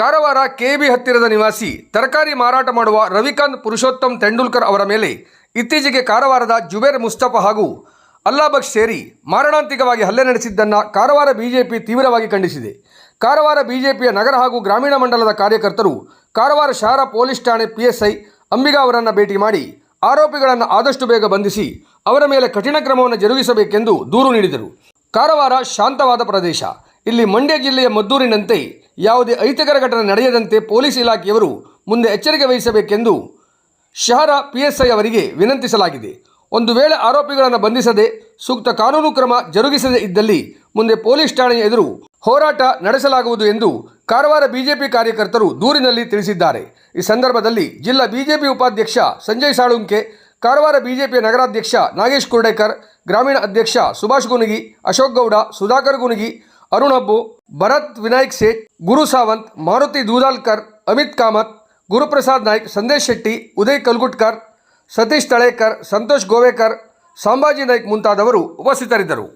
Karwar KB ಹತ್ತಿರದ ನಿವಾಸಿ ತರಕಾರಿ ಮಾರಾಟ ಮಾಡುವ ರವಿಕಾಂತ್ ಪುರುಷೋತ್ತಮ್ ತೆಂಡೂಲ್ಕರ್ ಅವರ ಮೇಲೆ ಇತ್ತೀಚೆಗೆ ಕಾರವಾರದ ಜುಬೇರ್ ಮುಸ್ತಫಾ ಹಾಗೂ ಅಲ್ಲಾಬಕ್ಷ್ ಸೇರಿ ಮಾರಣಾಂತಿಕವಾಗಿ ಹಲ್ಲೆ ನಡೆಸಿದ್ದನ್ನು ಕಾರವಾರ ಬಿಜೆಪಿ ತೀವ್ರವಾಗಿ ಖಂಡಿಸಿದೆ. ಕಾರವಾರ ಬಿಜೆಪಿಯ ನಗರ ಹಾಗೂ ಗ್ರಾಮೀಣ ಮಂಡಲದ ಕಾರ್ಯಕರ್ತರು ಕಾರವಾರ ಶಹರ ಪೊಲೀಸ್ ಠಾಣೆ ಪಿಎಸ್ಐ ಅಂಬಿಗಾ ಅವರನ್ನು ಭೇಟಿ ಮಾಡಿ ಆರೋಪಿಗಳನ್ನು ಆದಷ್ಟು ಬೇಗ ಬಂಧಿಸಿ ಅವರ ಮೇಲೆ ಕಠಿಣ ಕ್ರಮವನ್ನು ಜರುಗಿಸಬೇಕೆಂದು ದೂರು ನೀಡಿದರು. ಕಾರವಾರ ಶಾಂತವಾದ ಪ್ರದೇಶ. ಇಲ್ಲಿ ಮಂಡ್ಯ ಜಿಲ್ಲೆಯ ಮದ್ದೂರಿನಂತೆ ಯಾವುದೇ ಅಹಿತಕರ ಘಟನೆ ನಡೆಯದಂತೆ ಪೊಲೀಸ್ ಇಲಾಖೆಯವರು ಮುಂದೆ ಎಚ್ಚರಿಕೆ ವಹಿಸಬೇಕೆಂದು ಶಹರ ಪಿಎಸ್ಐ ಅವರಿಗೆ ವಿನಂತಿಸಲಾಗಿದೆ. ಒಂದು ವೇಳೆ ಆರೋಪಿಗಳನ್ನು ಬಂಧಿಸದೆ ಸೂಕ್ತ ಕಾನೂನು ಕ್ರಮ ಜರುಗಿಸದೇ ಇದ್ದಲ್ಲಿ ಮುಂದೆ ಪೊಲೀಸ್ ಠಾಣೆಯ ಎದುರು ಹೋರಾಟ ನಡೆಸಲಾಗುವುದು ಎಂದು ಕಾರವಾರ ಬಿಜೆಪಿ ಕಾರ್ಯಕರ್ತರು ದೂರಿನಲ್ಲಿ ತಿಳಿಸಿದ್ದಾರೆ. ಈ ಸಂದರ್ಭದಲ್ಲಿ ಜಿಲ್ಲಾ ಬಿಜೆಪಿ ಉಪಾಧ್ಯಕ್ಷ ಸಂಜಯ್ ಸಾಳುಂಕೆ, ಕಾರವಾರ ಬಿಜೆಪಿ ನಗರಾಧ್ಯಕ್ಷ ನಾಗೇಶ್ ಕುರ್ಡೇಕರ್, ಗ್ರಾಮೀಣ ಅಧ್ಯಕ್ಷ ಸುಭಾಷ್ ಗುನುಗಿ, ಅಶೋಕ್ ಗೌಡ, ಸುಧಾಕರ್ ಗುನುಗಿ ಅರುಣ್ ಅಬ್ಬು ಭರತ್ ವಿನಾಯಕ್ ಸೇಠ್, ಗುರು ಸಾವಂತ್, ಮಾರುತಿ ದೂದಾಲ್ಕರ್, ಅಮಿತ್ ಕಾಮತ್, ಗುರುಪ್ರಸಾದ್ ನಾಯ್ಕ್, ಸಂದೇಶ್ ಶೆಟ್ಟಿ, ಉದಯ್ ಕಲ್ಗುಟ್ಕರ್, ಸತೀಶ್ ತಳೇಕರ್, ಸಂತೋಷ್ ಗೋವೇಕರ್ ಸಂಭಾಜಿ ನಾಯ್ಕ್ ಮುಂತಾದವರು ಉಪಸ್ಥಿತರಿದ್ದರು.